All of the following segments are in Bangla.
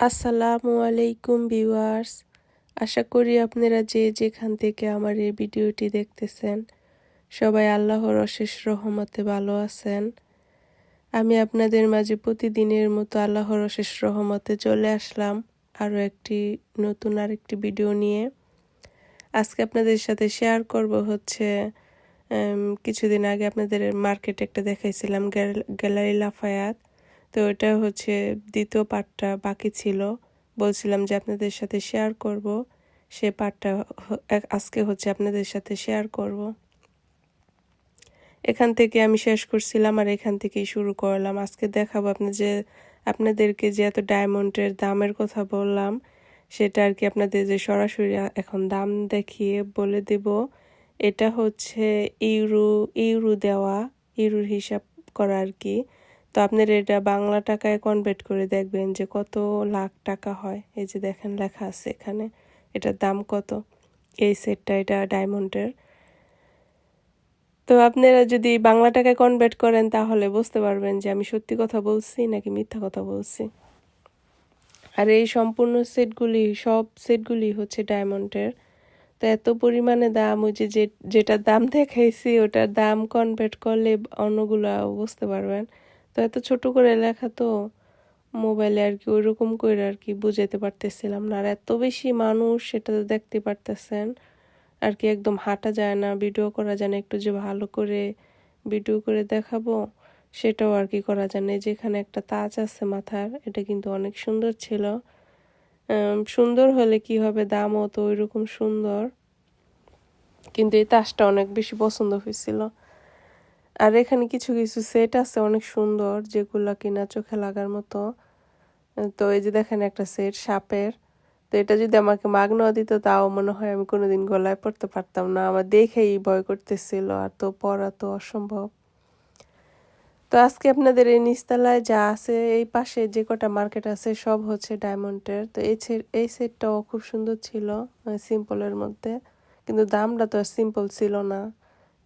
আসসালামু আলাইকুম ভিউয়ার্স। আশা করি আপনারা যে যেখান থেকে আমার এই ভিডিওটি দেখতেছেন, সবাই আল্লাহর অশেষ রহমতে ভালো আছেন। আমি আপনাদের মাঝে প্রতিদিনের মতো আল্লাহর অশেষ রহমতে চলে আসলাম আরও একটি নতুন আরেকটি ভিডিও নিয়ে। আজকে আপনাদের সাথে শেয়ার করব হচ্ছে কিছুদিন আগে আপনাদের মার্কেটে একটা দেখাইছিলাম গ্যাল- গ্যালারি লাফায়াত তো এটা হচ্ছে দ্বিতীয় পার্টটা বাকি ছিল। বলছিলাম যে আপনাদের সাথে শেয়ার করব। সে পার্টটা আজকে হচ্ছে আপনাদের সাথে শেয়ার করব। এখান থেকে আমি শেষ করছিলাম আর এখান থেকেই শুরু করলাম। আজকে দেখাবো আপনি, যে আপনাদেরকে যে এত ডায়মন্ডের দামের কথা বললাম, সেটা আর কি আপনাদের যে সরাসরি এখন দাম দেখিয়ে বলে দেব। এটা হচ্ছে ইউরো ইউরো দেওয়া ইউরোর হিসাব করা আর কি। তো আপনারা এটা বাংলা টাকায় কনভার্ট করে দেখবেন যে কত লাখ টাকা হয়। এই যে দেখেন লেখা আছে এখানে, এটার দাম কত? এই সেটটা এটা ডায়মন্ডের তো আপনারা যদি বাংলা টাকায় কনভার্ট করেন তাহলে বুঝতে পারবেন যে আমি সত্যি কথা বলছি নাকি মিথ্যা কথা বলছি। আর এই সম্পূর্ণ সেটগুলি সব সেটগুলি হচ্ছে ডায়মন্ডের তো এত পরিমাণে দাম, ওই যে যেটার দাম দেখাইছি, ওটার দাম কনভার্ট করলে অন্যগুলো বুঝতে পারবেন। এত ছোট করে লেখা তো মোবাইলে আর কি ওইরকম করে আর কি বুঝাইতে পারতেছিলাম না। আর এত বেশি মানুষ সেটা তো দেখতে পারতেছেন। আর কি একদম হাঁটা যায় না, ভিডিও করা যায় না, একটু যে ভালো করে ভিডিও করে দেখাবো সেটাও আর কি করা যায় না। যেখানে একটা তাজ আছে মাথার, এটা কিন্তু অনেক সুন্দর ছিল। সুন্দর হলে কি হবে দামও তো ওইরকম সুন্দর। কিন্তু এই তাজটা অনেক বেশি পছন্দ হয়েছিল। আর এখানে কিছু কিছু সেট আছে অনেক সুন্দর, যেগুলা কিনা চোখে লাগার মতো। তো এই যে দেখেন একটা সেট সাপের। তো এটা যদি আমাকে মাগনাও দিত, তাও মনে হয় আমি কোনোদিন গলায় পড়তে পারতাম না। আমার দেখেই ভয় করতেছিল, আর তো পরা তো অসম্ভব। তো আজকে আপনাদের এই নিচতলায় যা আছে, এই পাশে যে কটা মার্কেট আছে, সব হচ্ছে ডায়মন্ডের তো এই এই সেটটাও খুব সুন্দর ছিল সিম্পলের মধ্যে। কিন্তু দামটা তো সিম্পল ছিল না।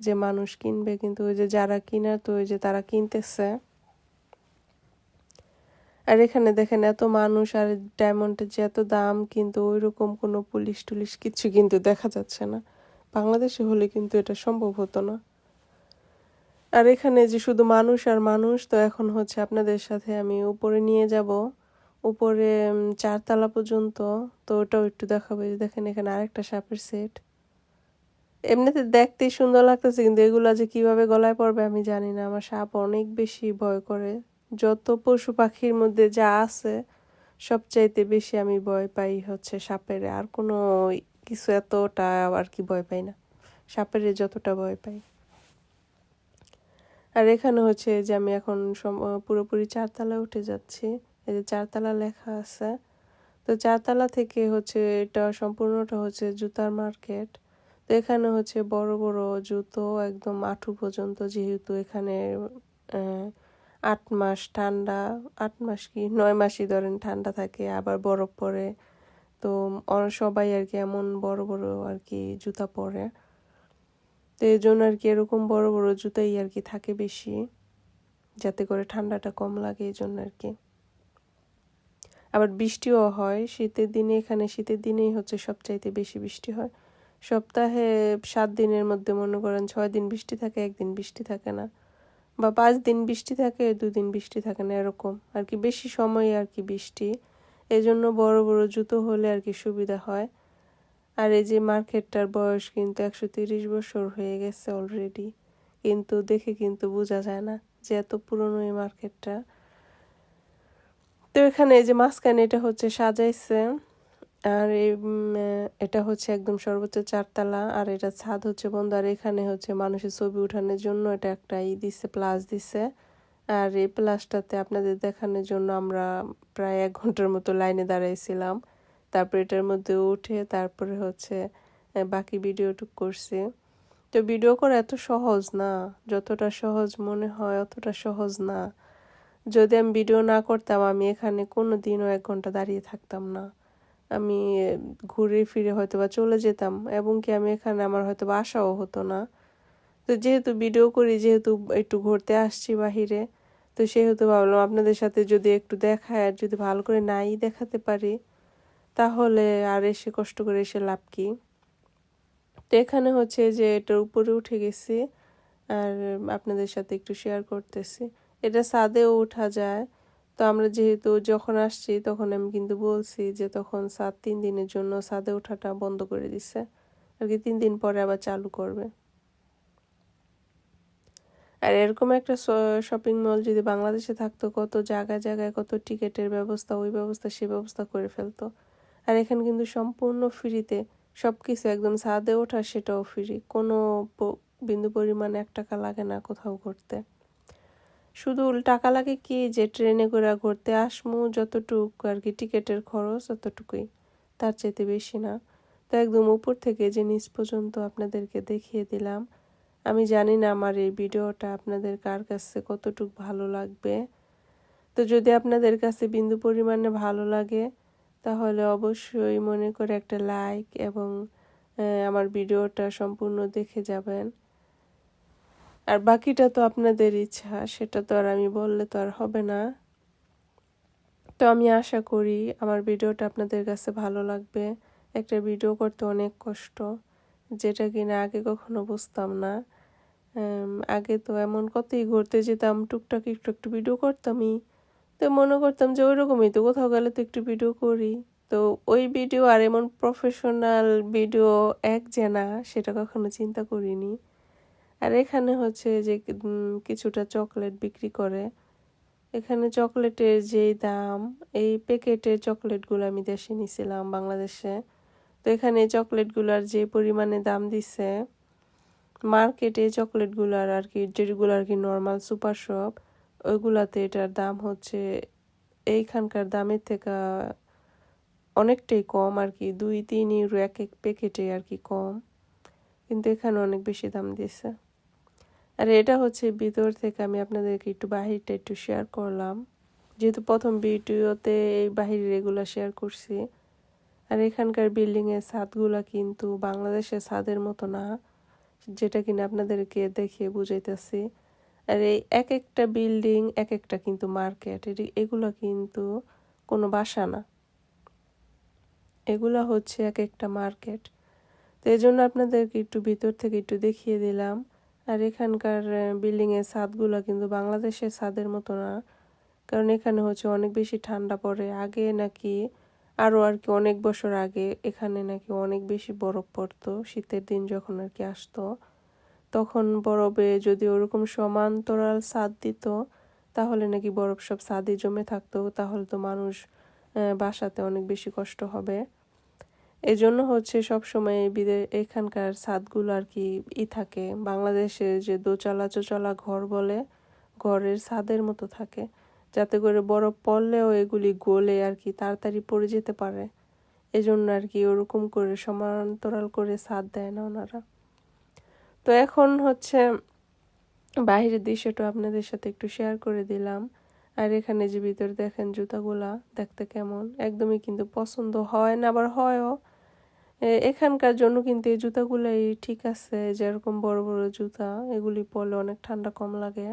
যে মানুষ কিনবে, কিন্তু ওই যে যারা কিনার, তো ওই যে তারা কিনতেছে। আর এখানে দেখেন, এত মানুষ আর ডায়মন্ডের যে এত দাম, কিন্তু ওইরকম কোনো পুলিশ টুলিশ কিছু কিন্তু দেখা যাচ্ছে না। বাংলাদেশে হলে কিন্তু এটা সম্ভব হতো না। আর এখানে যে শুধু মানুষ আর মানুষ, তো এখন হচ্ছে আপনাদের সাথে আমি উপরে নিয়ে যাব। উপরে চারতলা পর্যন্ত, তো ওটাও একটু দেখাবো। দেখেন, এখানে আরেকটা সাপের সেট এমনিতে দেখতেই সুন্দর লাগতেছে, কিন্তু এগুলো যে কীভাবে গলায় পড়বে আমি জানি না। আমার সাপ অনেক বেশি ভয় করে। যত পশু পাখির মধ্যে যা আছে, সবচাইতে বেশি আমি ভয় পাই হচ্ছে সাপের। আর কোনো কিছু এতটা আর কি ভয় পাই না। সাপের যতটা ভয় পাই। আর এখানে হচ্ছে যে আমি এখন পুরোপুরি চারতলা উঠে যাচ্ছি। এই যে চারতলা লেখা আছে। তো চারতলা থেকে হচ্ছে এটা সম্পূর্ণটা হচ্ছে জুতার মার্কেট। তো এখানে হচ্ছে বড় বড় জুতো একদম আঁটু পর্যন্ত যেহেতু এখানে আট মাস ঠান্ডা, আট মাস কি, নয় মাসই ধরেন ঠান্ডা থাকে, আবার বরফ পড়ে। তো সবাই আর কি এমন বড় বড় আর কি জুতা পরে। তো এই জন্য আর কি এরকম বড় বড় জুতাই আর কি থাকে বেশি, যাতে করে ঠান্ডাটা কম লাগে এই জন্য আর কি। আবার বৃষ্টিও হয়, শীতের দিনে, এখানে শীতের দিনেই হচ্ছে সবচাইতে বেশি বৃষ্টি হয়। সপ্তাহে সাত দিনের মধ্যে মনে করেন ছয় দিন বৃষ্টি থাকে, একদিন বৃষ্টি থাকে না। বা পাঁচ দিন বৃষ্টি থাকে, দুদিন বৃষ্টি থাকে না, এরকম। আর কি বেশি সময় আর কি বৃষ্টি। এই জন্য বড় বড় জুতো হলে আর কি সুবিধা হয়। আর এই যে মার্কেটটার বয়স কিন্তু একশো তিরিশ বছর হয়ে গেছে অলরেডি কিন্তু দেখে কিন্তু বোঝা যায় না যে এত পুরনো এই মার্কেটটা। তো এখানে এই যে মাঝখানে এটা হচ্ছে সাজাইছে। আর এই এটা হচ্ছে একদম সর্বোচ্চ চারতলা, আর এটা ছাদ হচ্ছে বন্ধ, আর এখানে হচ্ছে মানুষের ছবি উঠানোর জন্য এটা একটা ই দিছে, প্লাস দিছে। আর এই প্লাসটাতে আপনাদের দেখানোর জন্য আমরা প্রায় এক ঘণ্টার মতো লাইনে দাঁড়াইছিলাম। তারপর এটার মধ্যে উঠে তারপরে হচ্ছে বাকি ভিডিওটুক করছি। তো ভিডিও করা এত সহজ না, যতটা সহজ মনে হয় অতটা সহজ না। যদি আমি ভিডিও না করতাম, আমি এখানে কোনো দিনও এক ঘণ্টা দাঁড়িয়ে থাকতাম না। আমি ঘুরে ফিরে হয়তো বা চলে যেতাম। এবং কি আমি এখানে আমার হয়তো বা আসাও হতো না। তো যেহেতু ভিডিও করি, যেহেতু একটু ঘুরতে আসছি বাহিরে, তো সেহেতু ভাবলাম আপনাদের সাথে যদি একটু দেখায় আর যদি ভালো করে নাই দেখাতে পারি, তাহলে আর এসে কষ্ট করে এসে লাভ কি? তো এখানে হচ্ছে যে এটার উপরে উঠে গেছি, আর আপনাদের সাথে একটু শেয়ার করতেছি। এটা ছাদেও ওঠা যায়। তো আমরা যেহেতু যখন আসছি, তখন আমি কিন্তু বলছি যে তখন সাত তিন দিনের জন্য ছাদে ওঠাটা বন্ধ করে দিছে। আর কি তিন দিন পরে আবার চালু করবে। আর এরকম একটা শপিং মল যদি বাংলাদেশে থাকতো, কত জায়গায় জায়গায় কত টিকিটের ব্যবস্থা, ওই ব্যবস্থা, সে ব্যবস্থা করে ফেলতো। আর এখানে কিন্তু সম্পূর্ণ ফ্রিতে সব কিছু একদম ছাদে ওঠা সেটাও ফ্রি। কোনো বিন্দু পরিমাণে এক টাকা লাগে না কোথাও ঘুরতে। শুধু টাকা লাগে কি যে ট্রেনে করে ঘুরতে আসমু? যতটুক আর কি টিকিটের খরচ, ততটুকুই। তার চাইতে বেশি না। তো একদম উপর থেকে যে নিচ পর্যন্ত আপনাদেরকে দেখিয়ে দিলাম। আমি জানি না আমার এই ভিডিওটা আপনাদের কার কাছে কতটুক ভালো লাগবে। তো যদি আপনাদের কাছে বিন্দু পরিমাণে ভালো লাগে, তাহলে অবশ্যই মনে করে একটা লাইক এবং আমার ভিডিওটা সম্পূর্ণ দেখে যাবেন। আর বাকিটা তো আপনাদের ইচ্ছা, সেটা তো আর আমি বললে তো আর হবে না। তো আমি আশা করি আমার ভিডিওটা আপনাদের কাছে ভালো লাগবে। একটা ভিডিও করতে অনেক কষ্ট, যেটা কিনা আগে কখনো বুঝতাম না। আগে তো এমন কতই ঘুরতে যেতাম, টুকটাক একটু একটু ভিডিও করতামই। তো মনে করতাম যে ওই রকমই তো কোথাও গেলে তো একটু ভিডিও করি। তো ওই ভিডিও আর এমন প্রফেশনাল ভিডিও এক যে না, সেটা কখনো চিন্তা করিনি। আর এখানে হচ্ছে যে কিছুটা চকলেট বিক্রি করে। এখানে চকলেটের যেই দাম, এই প্যাকেটের চকলেটগুলো আমি দেশে নিছিলাম, বাংলাদেশে। তো এখানে চকলেটগুলোর যে পরিমাণে দাম দিছে, মার্কেটে চকলেটগুলার আর কি, যেগুলো আর কি নর্মাল সুপার শপ ওইগুলাতে এটার দাম হচ্ছে, এইখানকার দামের থেকে অনেকটাই কম আর কি, দুই, তিন ইউরো এক এক প্যাকেটে আর কি কম। কিন্তু এখানে অনেক বেশি দাম দিছে। আর এটা হচ্ছে ভিতর থেকে আমি আপনাদেরকে একটু বাহিরটা একটু শেয়ার করলাম। যেহেতু প্রথম ভিডিওতে এই বাহিরের এগুলো শেয়ার করছি। আর এখানকার বিল্ডিংয়ের ছাদগুলো কিন্তু বাংলাদেশের ছাদের মতো না, যেটা কিনা আপনাদেরকে দেখিয়ে বুঝাইতেছি। আর এই এক একটা বিল্ডিং এক একটা কিন্তু মার্কেট এগুলো কিন্তু কোনো বাসা না। এগুলো হচ্ছে এক একটা মার্কেট তো এই জন্য আপনাদেরকে একটু ভিতর থেকে একটু দেখিয়ে দিলাম। আর এখানকার বিল্ডিংয়ের ছাদগুলো কিন্তু বাংলাদেশের ছাদের মতো না। কারণ এখানে হচ্ছে অনেক বেশি ঠান্ডা পড়ে। আগে নাকি আরও আর কি অনেক বছর আগে এখানে নাকি অনেক বেশি বরফ পড়তো, শীতের দিন যখন আর কি আসতো। তখন বরফে যদি ওরকম সমান্তরাল ছাদ দিত, তাহলে নাকি বরফ সব ছাদে জমে থাকতো। তাহলে তো মানুষ বাসাতে অনেক বেশি কষ্ট হবে। এই জন্য হচ্ছে সবসময় বিদে, এখানকার ছাদগুলো আর কি ই থাকে। বাংলাদেশে যে দোচালা চোচালা ঘর বলে, ঘরের ছাদের মতো থাকে। যাতে করে বরফ পড়লেও এগুলি গলে আর কি তাড়াতাড়ি পড়ে যেতে পারে। এজন্য আর কি ওরকম করে সমান্তরাল করে ছাদ দেয় না ওনারা। তো এখন হচ্ছে বাহিরের দৃশ্যটা আপনাদের সাথে একটু শেয়ার করে দিলাম। আর এখানে যে ভিতরে দেখেন জুতাগুলা দেখতে কেমন। একদমই কিন্তু পছন্দ হয় না, আবার হয়ও। এখানকার জন্য কিন্তু এই জুতাগুলাই ঠিক আছে, যেরকম বড় বড় জুতা, এগুলি পরলে অনেক ঠান্ডা কম লাগে।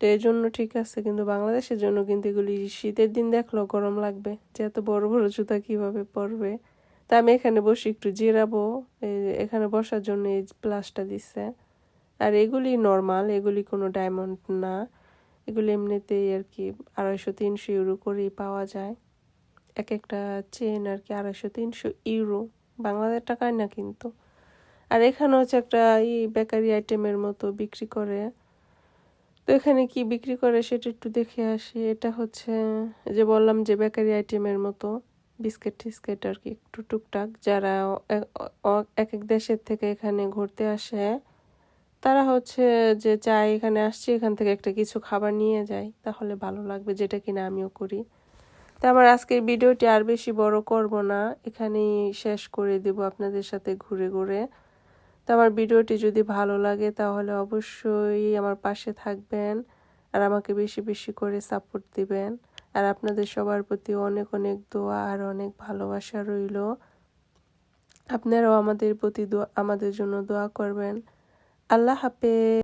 তো এই জন্য ঠিক আছে, কিন্তু বাংলাদেশের জন্য কিন্তু এগুলি শীতের দিন দেখলেও গরম লাগবে। যে এত বড় বড় জুতা কীভাবে পরবে? তা আমি এখানে বসে একটু জিরাবো এখানে বসার জন্য এই প্লাসটা দিচ্ছে আর এগুলি নর্মাল, এগুলি কোনো ডায়মন্ড না। এগুলি এমনিতেই আর কি আড়াইশো, তিনশো ইউরো করেই পাওয়া যায়। এক একটা চেন আর কি আড়াইশো, তিনশো ইউরো বাংলাদেশ টাকায় না কিন্তু। আর এখানে হচ্ছে একটা এই বেকারি আইটেমের মতো বিক্রি করে। তো এখানে কি বিক্রি করে সেটা একটু দেখে আসি। এটা হচ্ছে যে বললাম যে বেকারি আইটেমের মতো, বিস্কিট টিস্কিট আর কি একটু টুকটাক। যারা এক এক দেশের থেকে এখানে ঘুরতে আসে, তারা হচ্ছে যে চাই এখানে আসছি, এখান থেকে একটা কিছু খাবার নিয়ে যাই, তাহলে ভালো লাগবে। যেটা কিনা আমিও করি। তো আমার আজকের ভিডিওটি আর বেশি বড় করব না। এখানেই শেষ করে দেব আপনাদের সাথে ঘুরে ঘুরে। তো আমার ভিডিওটি যদি ভালো লাগে তাহলে অবশ্যই আমার পাশে থাকবেন আর আমাকে বেশি বেশি করে সাপোর্ট দিবেন। আর আপনাদের সবার প্রতি অনেক অনেক দোয়া আর অনেক ভালোবাসা রইল। আপনারাও আমাদের প্রতি আমাদের জন্য দোয়া করবেন। আল্লাহ হাফেজ।